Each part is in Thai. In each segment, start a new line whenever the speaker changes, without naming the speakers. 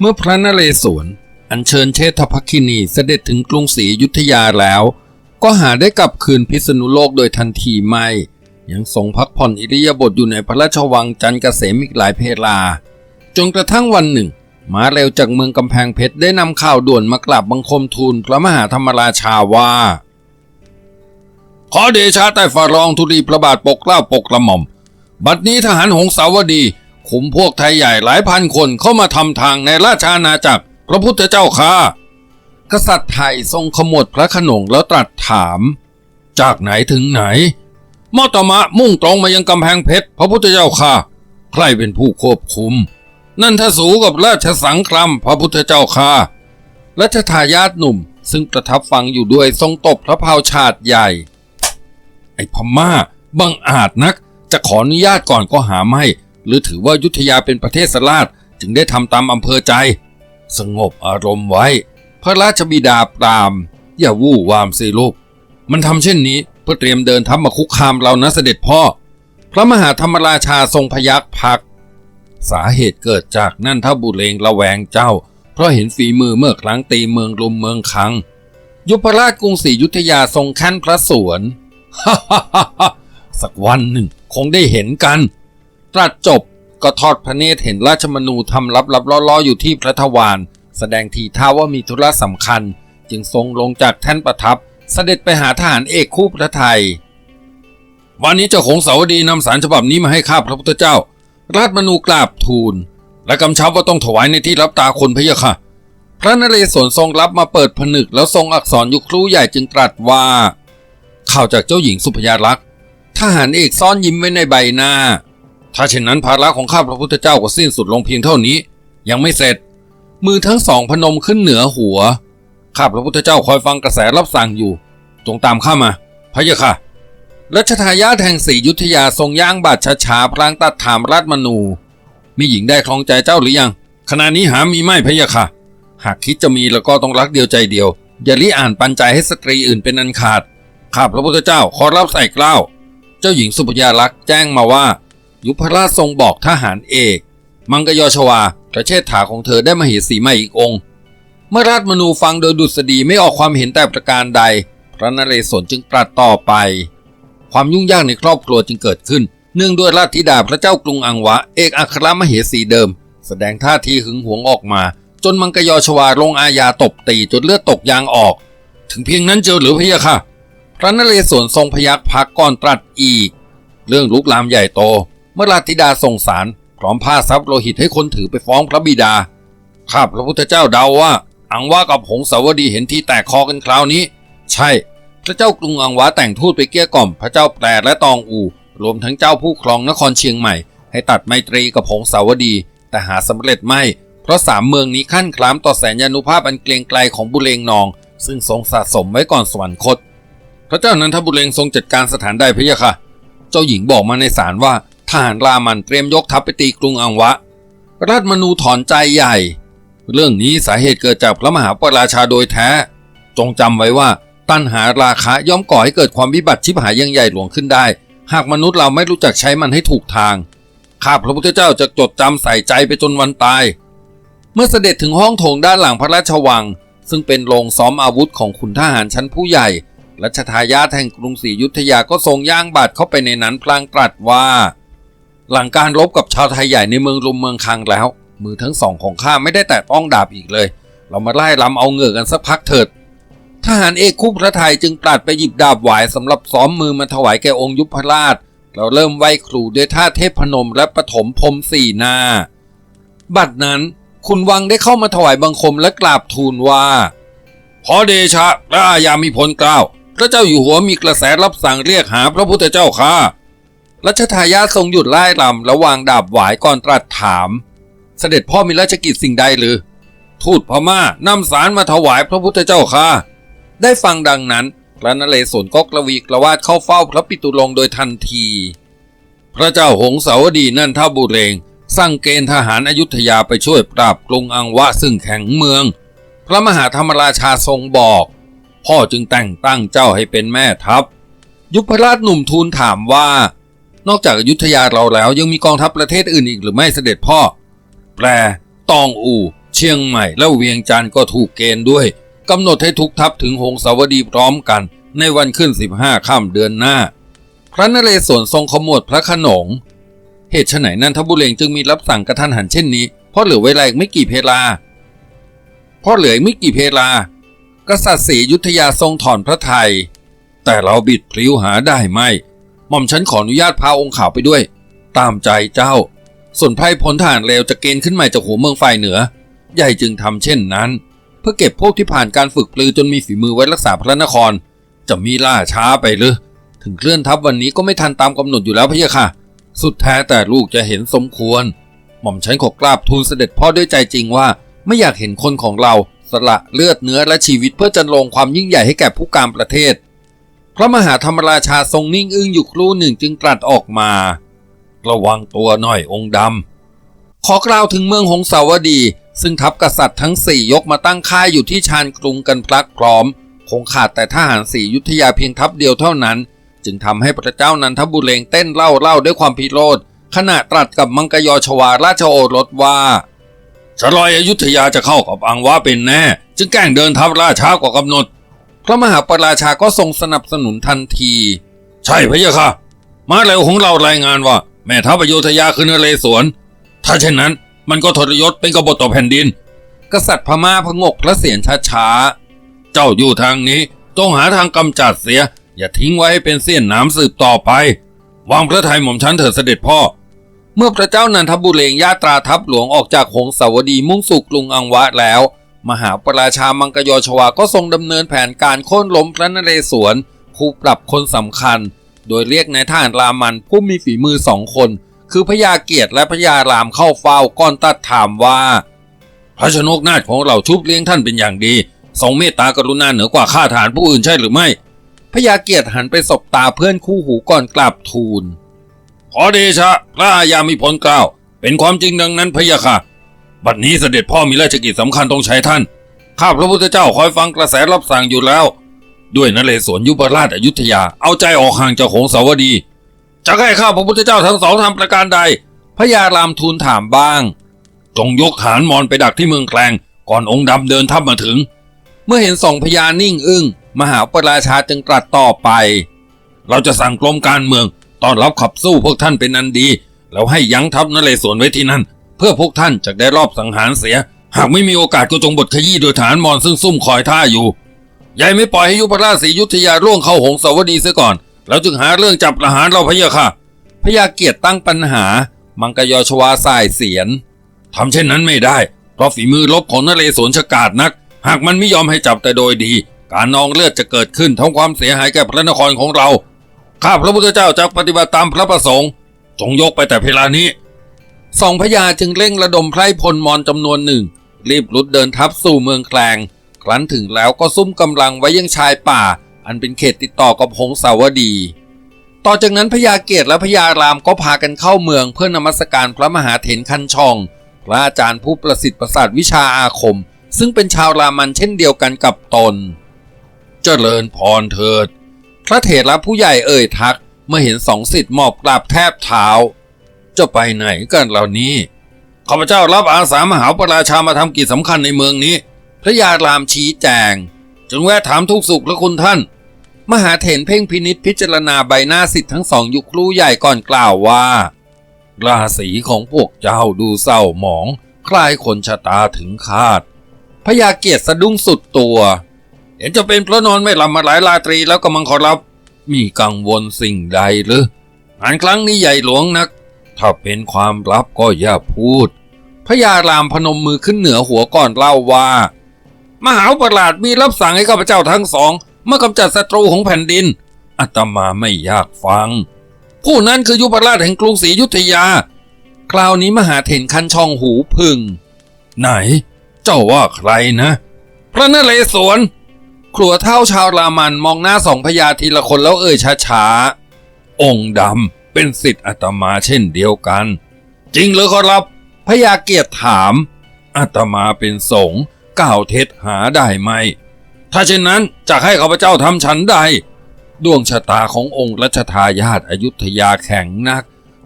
เมื่อพระนเรศวรอัญเชิญเชษฐภัคินีเสด็จถึงกรุงศรีอยุธยาแล้ว ก็หาได้กลับคืนพิษณุโลกโดยทันทีไม่ ยังทรงพักผ่อนอิริยาบถอยู่ในพระราชวังจันทร์เกษมอีกหลายเพลา จนกระทั่งวันหนึ่งมาเร็วจากเมืองกำแพงเพชรได้นำข่าวด่วนมากราบบังคมทูลพระมหาธรรมราชาว่า ขอเดชะใต้ฝ่ารองธุลีพระบาทปกเกล้าปกกระหม่อม บัดนี้ทหารหงสาวดี ขุมพวกไทยใหญ่หลายพันคนเข้ามาทำทางในราชอาณาจักรพระพุทธเจ้าค่ะ กษัตริย์ไทยทรงขมวดพระขนงแล้วตรัสถาม จากไหนถึงไหนมอตมะมุ่งตรงมายังกำแพงเพชรพระพุทธเจ้าค่ะ ใครเป็นผู้ควบคุม นั่นทสูกับราชสังครัมพระพุทธเจ้าค่ะรัชทายาทหนุ่ม ซึ่งประทับฟังอยู่ด้วยทรงตบพระพาวชาติใหญ่ ไอ้พม่าบังอาจนัก จะขออนุญาตก่อนก็หาไม่ หรือถือว่ายุทธยาเป็นประเทศสลาดจึงได้ทำตามอำเภอใจ สงบอารมณ์ไว้ พระราชบิดาปรามอย่าวู่วามสิลูก มันทำเช่นนี้เพื่อเตรียมเดินทัพมาคุกคามเรานะเสด็จพ่อ พระมหาธรรมราชาทรงพยักพัก สาเหตุเกิดจากนั่นทบุเรงระแวงเจ้า เพราะเห็นฝีมือเมื่อครั้งตีเมืองรุมเมืองคัง ยุพราชกรุงศรียุธยาทรงขั้นพระสวนฮ่าฮ่าฮ่าสักวันหนึ่งคงได้เห็นกัน รัสจบ ก็ทอดพระเนตรเห็นราชมนูทำลับลับล่อๆ อยู่ที่พระทวารแสดงทีท่าว่ามีธุระสำคัญ จึงทรงลงจากแท่นประทับ เสด็จไปหาทหารเอกคู่พระไทย วันนี้เจ้าของสาวดีนำสารฉบับนี้มาให้ข้าพระพุทธเจ้า ราชมนูกราบทูล และกำชับว่าต้องถวายในที่รับตาคนพะยะค่ะ พระนเรศวรทรงรับมาเปิดผนึกแล้วทรงอักษรอยู่ครู่ใหญ่จึงตรัสว่าข่าวจากเจ้าหญิงสุพยาลักษณ์ทหารเอกซ่อนยิ้มไว้ในใบหน้า ถ้าเช่นนั้นภาระของข้าพระพุทธเจ้าก็สิ้นสุดลงเพียงเท่านี้ ยังไม่เสร็จ มือทั้งสองพนมขึ้นเหนือหัว ข้าพระพุทธเจ้าคอยฟังกระแสรับสั่งอยู่ จงตามข้ามาพะยะค่ะรัชทายาทแห่งศรียุทธยาทรงย่างบาดช้าๆพลางตัดถามราชมนู มีหญิงได้คลองใจเจ้าหรือยัง ขณะนี้หามีไม่พะยะค่ะ หากคิดจะมีแล้วก็ต้องรักเดียวใจเดียว อย่าลิอ่านปันใจให้สตรีอื่นเป็นอันขาด ข้าพระพุทธเจ้าขอรับใส่เกล้า เจ้าหญิงสุพยาลักษ์แจ้งมาว่า ยุพราชทรงบอกทหารเอก มังกยชวาพระเชษฐาของเธอได้มาเหสีใหม่อีกองค์ เมื่อราชมนูฟังโดยดุษฎีไม่ออกความเห็นแต่ประการใด พระนเรศวรจึงตรัสต่อไป ความยุ่งยากในครอบครัวจึงเกิดขึ้น เนื่องด้วยราชธิดาพระเจ้ากรุงอังวะ เอกอัครมเหสีเดิม แสดงท่าทีหึงหวงออกมา จนมังกยชวาลงอาญาตบตีจนเลือดตกยางออก ถึงเพียงนั้นเจอหรือพะยะค่ะพระนเรศวรทรงพยักพักก่อนตรัสอีก เรื่องลุกลามใหญ่โต เมื่อราธิดาส่งสารพร้อมผ้าซับโลหิตให้คนถือไปฟ้องพระบิดา ข้าพระพุทธเจ้าเดาว่า อังวะกับหงสาวดีเห็นที่แตกคอกันคราวนี้ ใช่ พระเจ้ากรุงอังวะแต่งทูตไปเกลี้ยกล่อม พระเจ้าแปรและตองอู รวมทั้งเจ้าผู้ครองนครเชียงใหม่ ให้ตัดไมตรีกับหงสาวดี แต่หาสำเร็จไม่ เพราะสามเมืองนี้ขั้นคล้ามต่อแสนยานุภาพอันเกรงไกลของบุเรงนอง ซึ่งทรงสะสมไว้ก่อนสวรรคต พระเจ้านันทบุเรงทรงจัดการสถานใดพะยะค่ะ เจ้าหญิงบอกมาในศาลว่า ทหารรามันเตรียมยกทัพไปตีกรุงอังวะราชมนูถอนใจใหญ่ เรื่องนี้สาเหตุเกิดจากพระมหาปราชาโดยแท้ จงจำไว้ว่าตัณหาราคะย่อมก่อให้เกิดความวิบัติชิบหายยังใหญ่หลวงขึ้นได้ หากมนุษย์เราไม่รู้จักใช้มันให้ถูกทาง ข้าพระพุทธเจ้าจะจดจำใส่ใจไปจนวันตาย เมื่อเสด็จถึงห้องโถงด้านหลังพระราชวัง ซึ่งเป็นโรงซ้อมอาวุธของขุนทหารชั้นผู้ใหญ่รัชทายาทแห่งกรุงศรีอยุธยาก็ทรงย่างบาทเข้าไปในนั้นพลางตรัสว่า หลังการรบกับชาวไทยใหญ่ในเมืองรุมเมืองคังแล้ว มือทั้งสองของข้าไม่ได้แตะต้องดาบอีกเลย เรามาไล่ลำเอาเงื่อกันสักพักเถิด ทหารเอกคู่พระไทยจึงปลัดไปหยิบดาบหวายสำหรับซ้อมมือมาถวายแก่องค์ยุพราช เราเริ่มไหวครูด้วยท่าเทพพนมและปฐมพรมสี่นา บัดนั้นคุณวังได้เข้ามาถวายบังคมและกราบทูลว่าขอเดชะพระอาญามีผลกล้าว พระเจ้าอยู่หัวมีกระแสรับสั่งเรียกหาพระพุทธเจ้าค่ะ รัชทายาททรงหยุดไล่ลำแล้ววางดาบหวายก่อนตรัสถาม เสด็จพ่อมีราชกิจสิ่งใดหรือ ทูตพม่านำสารมาถวายพระพุทธเจ้าค่ะ ได้ฟังดังนั้นพระนเรศวรก็กระวีกระวาดเข้าเฝ้าพระปิตุลงโดยทันที พระเจ้าหงสาวดีนั่นท่าบุเรง สั่งเกณฑ์ทหารอายุธยาไปช่วยปราบกรุงอังวะซึ่งแข็งเมือง พระมหาธรรมราชาทรงบอก พ่อจึงแต่งตั้งเจ้าให้เป็นแม่ทัพ ยุพราชหนุ่มทูลถามว่า นอกจากอยุธยาเราแล้วยังมีกองทัพประเทศอื่นอีกหรือไม่เสด็จพ่อ แปลตองอูเชียงใหม่ และเวียงจันทร์ก็ถูกเกณฑ์ด้วยกำหนดให้ทุกทัพถึงหงสาวดีพร้อมกัน ในวันขึ้น 15ค่ำเดือนหน้า พระนเรศวรทรงขมวดพระขนง เหตุไฉนนันทบุเรงจึงมีรับสั่งกระทันหันเช่นนี้ เพราะเหลือเวลาอีกไม่กี่เพลา เพราะเหลืออีกไม่กี่เพลา กษัตริย์ศรียุธยาทรงถอนพระไทย แต่เราบิดพลิ้วหาได้ไหม หม่อมฉันขออนุญาตพาองค์ขาวไปด้วย ตามใจเจ้า ส่วนไพรพลทหารเลวจะเกณฑ์ขึ้นใหม่จากหัวเมืองฝ่ายเหนือ ใหญ่จึงทำเช่นนั้น เพื่อเก็บพวกที่ผ่านการฝึกปลือจนมีฝีมือไว้รักษาพระนคร จะมีล่าช้าไปหรือถึงเคลื่อนทัพวันนี้ก็ไม่ทันตามกำหนดอยู่แล้วพะยะค่ะ สุดแท้แต่ลูกจะเห็นสมควร หม่อมฉันขอกราบทูลเสด็จพ่อด้วยใจจริงว่าไม่อยากเห็นคนของเราสละเลือดเนื้อและชีวิตเพื่อจันลงความยิ่งใหญ่ให้แก่ผู้การประเทศ พระมหาธรรมราชาทรงนิ่งอึ้งอยู่ครู่หนึ่งจึงตรัสออกมา ระวังตัวหน่อยองค์ดำ ขอกล่าวถึงเมืองหงสาวดี ซึ่งทัพกษัตริย์ทั้งสี่ยกมาตั้งค่ายอยู่ที่ชานกรุงกันพลักพร้อม คงขาดแต่ทหารสี่ยุทธยาเพียงทัพเดียวเท่านั้น จึงทำให้พระเจ้านันทบุเรงเต้นเล่าเล่าด้วยความพิโรธขณะตรัสกับมังกรยอชวาราชโอรสว่าชลอยอยุธยาจะเข้ากับอังวะเป็นแน่ จึงแกล้งเดินทัพล่าช้ากว่ากำหนด พระมหาปราชาก็ทรงสนับสนุนทันที ใช่พระยะค่ะ มาแล้วของเรารายงานว่า แม่ทัพอยุธยาคือนเรศวร ถ้าเช่นนั้นมันก็ทรยศเป็นกบฏต่อแผ่นดิน กษัตริย์พม่าพงกพระเสียรช้าๆ เจ้าอยู่ทางนี้ต้องหาทางกำจัดเสีย อย่าทิ้งไว้ให้เป็นเสี้ยนน้ำสืบต่อไป วางพระทัยหม่อมฉันเถิดเสด็จพ่อ เมื่อพระเจ้านันทบุเรงญาตราทัพหลวงออกจากหงสาวดีมุ่งสู่กรุงอังวะแล้ว มหาปราชามังกรยชวาก็ทรงดำเนินแผนการโค่นล้มพระนเรศวรคู่ปรับคนสำคัญ โดยเรียกนายทหารรามันผู้มีฝีมือสองคน คือพญาเกียรติและพญารามเข้าเฝ้าก่อนตัดถามว่า พระชนกนาถของเราชุบเลี้ยงท่านเป็นอย่างดีทรงเมตตากรุณาเหนือกว่าข้าทหารผู้อื่นใช่หรือไม่พญาเกียรติหันไปสบตาเพื่อนคู่หูก่อนกราบทูลขอเดชะพระอาญามีผลกล่าว เป็นความจริงดังนั้นพะยะค่ะ บัดนี้เสด็จพ่อมีราชกิจสำคัญต้องใช้ท่าน ข้าพระพุทธเจ้าคอยฟังกระแสรับสั่งอยู่แล้ว ด้วยนเรศวรยุบราชอยุธยาเอาใจออกห่างจากหงสาวดี จะให้ข้าพระพุทธเจ้าทั้งสองทำประการใดพญารามทูลถามบ้าง จงยกฐานมอนไปดักที่เมืองแกลงก่อนองค์ดำเดินทัพมาถึง เมื่อเห็นสองพญานิ่งอึ้งมหาปราชาจึงตรัสต่อไป เราจะสั่งกรมการเมืองตอนรับขับสู้พวกท่านเป็นอันดี แล้วให้ยั้งทัพนเรศวรไว้ที่นั่น เพื่อพวกท่านจะได้รอบสังหารเสีย หากไม่มีโอกาสก็จงบทขยี้โดยฐานมอนซึ่งซุ่มคอยท่าอยู่ยายไม่ปล่อยให้ยุพราชศรียุทธยาร่วงเข้าหงสาวดีเสียก่อน แล้วจึงหาเรื่องจับประหารเราพะเยะค่ะพญาเกียรติตั้งปัญหา มังกรยชวาสายเสียนทำเช่นนั้นไม่ได้ เพราะฝีมือลบของนเรศวรฉกาจนัก หากมันไม่ยอมให้จับแต่โดยดี การนองเลือดจะเกิดขึ้นทั้งความเสียหายแก่พระนครของเรา ข้าพระพุทธเจ้าจะปฏิบัติตามพระประสงค์จงยกไปแต่เวลานี้ สองพญาจึงเร่งระดมไพร่พลมอนจำนวนหนึ่ง รีบรุดเดินทัพสู่เมืองแคลง ครั้นถึงแล้วก็ซุ่มกำลังไว้ยังชายป่า อันเป็นเขตติดต่อกับหงสาวดี ต่อจากนั้นพญาเกตและพญารามก็พากันเข้าเมืองเพื่อนมัสการพระมหาเถรคันช่อง พระอาจารย์ผู้ประสิทธิ์ประสาทวิชาอาคม ซึ่งเป็นชาวรามันเช่นเดียวกันกับตน เจริญพรเถิด พระเถระผู้ใหญ่เอ่ยทักเมื่อเห็นสองสิทธิ์หมอบกราบแทบเท้า จะไปไหนกันเหล่านี้ข้าพเจ้ารับอาสามหาปราชามาทำกิจสำคัญในเมืองนี้ พระยารามชี้แจง จึงแวะถามทุกสุขและคุณท่าน มหาเถรเพ่งพินิษพิจารณาใบหน้าสิทธิ์ทั้งสองยุครู่ใหญ่ก่อนกล่าวว่า ราศีของพวกเจ้าดูเศร้าหมอง คล้ายคนชะตาถึงคาดพญาเกียรติสะดุ้งสุดตัว เห็นจะเป็นเพราะนอนไม่หลับมาหลายราตรีแล้วก็มังขอรับ มีกังวลสิ่งใดหรืองานครั้งนี้ใหญ่หลวงนัก ถ้าเป็นความลับก็อย่าพูด พญารามพนมมือขึ้นเหนือหัวก่อนเล่าว่า มหาประหลาดมีรับสั่งให้ข้าพเจ้าทั้งสองเมื่อกำจัดศัตรูของแผ่นดินอาตมาไม่อยากฟัง ผู้นั้นคือยุพราชแห่งกรุงศรีอยุธยา คราวนี้มหาเถรคันช่องหูพึ่งไหน เจ้าว่าใครนะ พระนเรศวรครัวเท่าชาวรามันมองหน้าสองพญาทีละคนแล้วเอ่ยช้าๆองค์ดำ เป็นสิทธิ์อาตมาเช่นเดียวกัน จริงหรือขอรับพญาเกียรติถามอาตมาเป็นสงฆ์กล่าวเท็จหาได้ไหม ถ้าเช่นนั้นจะให้ข้าพเจ้าทำฉันใด ดวงชะตาขององค์รัชทายาทอายุธยาแข็งนัก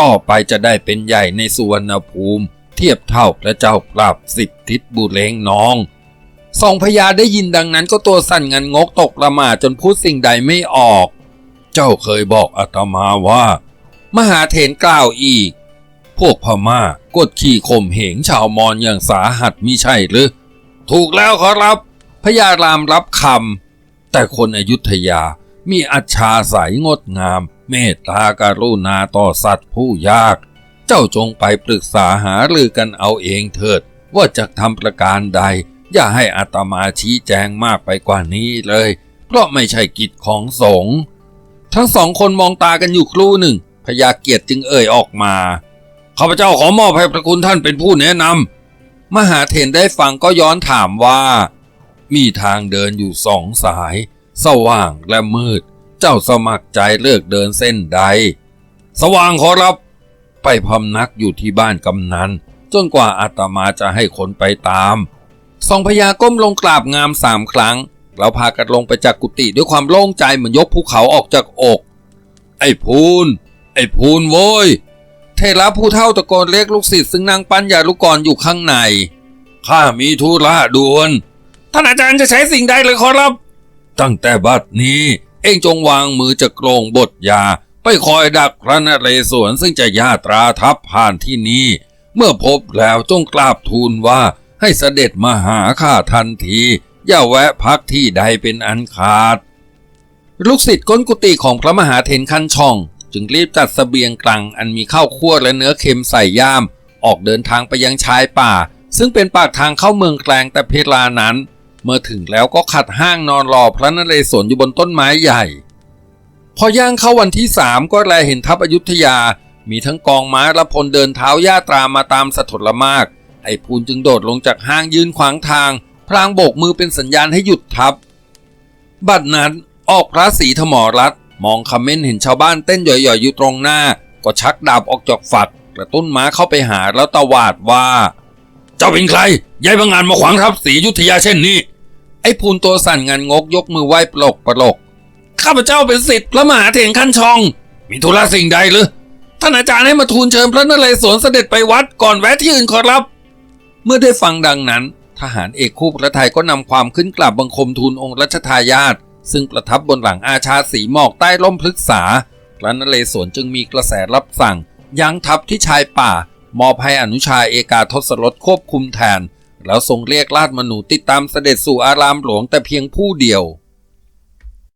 ต่อไปจะได้เป็นใหญ่ในสุวรรณภูมิ เทียบเท่าพระเจ้าปราบสิบทิบุเรงน้องสองพญาได้ยินดังนั้นก็ตัวสั่นงันงกตกละหมาดจนพูดสิ่งใดไม่ออก เจ้าเคยบอกอาตมาว่า มหาเถรกล่าวอีก พวกพม่ากดขี่ข่มเหงชาวมอญอย่างสาหัสมิใช่หรือ ถูกแล้วขอรับ พญารามรับคำ แต่คนอยุธยามีอัจฉาสายงดงาม เมตตาการุณาต่อสัตว์ผู้ยาก เจ้าจงไปปรึกษาหารือกันเอาเองเถิด ว่าจะทำประการใด อย่าให้อาตมาชี้แจงมากไปกว่านี้เลย เพราะไม่ใช่กิจของสงฆ์ทั้งสองคนมองตากันอยู่ครู่หนึ่ง พญาเกียรติจึงเอ่ยออกมาข้าพเจ้าขอมอบให้พระคุณท่านเป็นผู้แนะนำมหาเถรได้ฟังก็ย้อนถามว่า มีทางเดินอยู่สองสาย สว่างและมืด เจ้าสมัครใจเลือกเดินเส้นใด สว่างขอรับไปพำนักอยู่ที่บ้านกำนันจนกว่าอาตมาจะให้คนไปตามสองพญาก้มลงกราบงามสามครั้ง เราพากันลงไปจากกุฏิด้วยความโล่งใจเหมือนยกภูเขาออกจากอก ไอ้พูน ไอ้พูนโว้ยเทระผู้เท่าตะโกนเรียกลูกศิษย์ซึ่งนั่งปั้นยาลูกกรอยู่ข้างใน ข้ามีธุระด่วน ท่านอาจารย์จะใช้สิ่งใดเลยขอรับ ตั้งแต่บัดนี้เองจงวางมือจากโกรงบทยา ไปคอยดักพระนเรศวรซึ่งจะญาตราทัพผ่านที่นี่เมื่อพบแล้วจงกราบทูลว่าให้เสด็จมาหาข้าทันที อย่าแวะพักที่ใดเป็นอันขาด ลูกศิษย์ก้นกุฏิของพระมหาเถรคันช่อง จึงรีบจัดสเสบียงกลางอันมีข้าวคั่วและเนื้อเค็มใส่ย่าม ออกเดินทางไปยังชายป่า ซึ่งเป็นปากทางเข้าเมืองแกลงแต่เพลานั้น เมื่อถึงแล้วก็ขัดห้างนอนรอพระนเรศวรอยู่บนต้นไม้ใหญ่ พอย่างเข้าวันที่สามก็แลเห็นทัพอยุธยา มีทั้งกองม้าและพลเดินเท้าย่าตรามาตามสถลมาก ไอ้พูนจึงโดดลงจากห้างยืนขวางทาง พลางโบกมือเป็นสัญญาณให้หยุดทัพ บัดนั้นออกพระศรีธมรัต มองคำเม้นเห็นชาวบ้านเต้นหย่อยๆอยู่ตรงหน้า ก็ชักดาบออกจากฝักกระตุ้นม้าเข้าไปหาแล้วตวาดว่า เจ้าเป็นใครย้ายบางงานมาขวางทัพศรียุทธยาเช่นนี้ ไอ้พูนตัวสั่นงันงกยกมือไหว้ปลกปลกข้าพเจ้าเป็นสิทธิ์พระมหาเถรขั้นชอง มีธุระสิ่งใดหรือท่านอาจารย์ให้มาทูลเชิญพระนเรศวรเสด็จไปวัดก่อนแวะที่อื่นขอรับ เมื่อได้ฟังดังนั้น ทหารเอกคู่พระไทยก็นำความขึ้นกราบบังคมทูลองค์รัชทายาท ซึ่งประทับบนหลังอาชาสีหมอกใต้ล่มพฤกษาพระนเรศวรจึงมีกระแสรับสั่ง ยั้งทัพที่ชายป่า มอบให้อนุชาเอกาทศรสควบคุมแทน แล้วทรงเรียกราชมนูติดตามเสด็จสู่อารามหลวงแต่เพียงผู้เดียว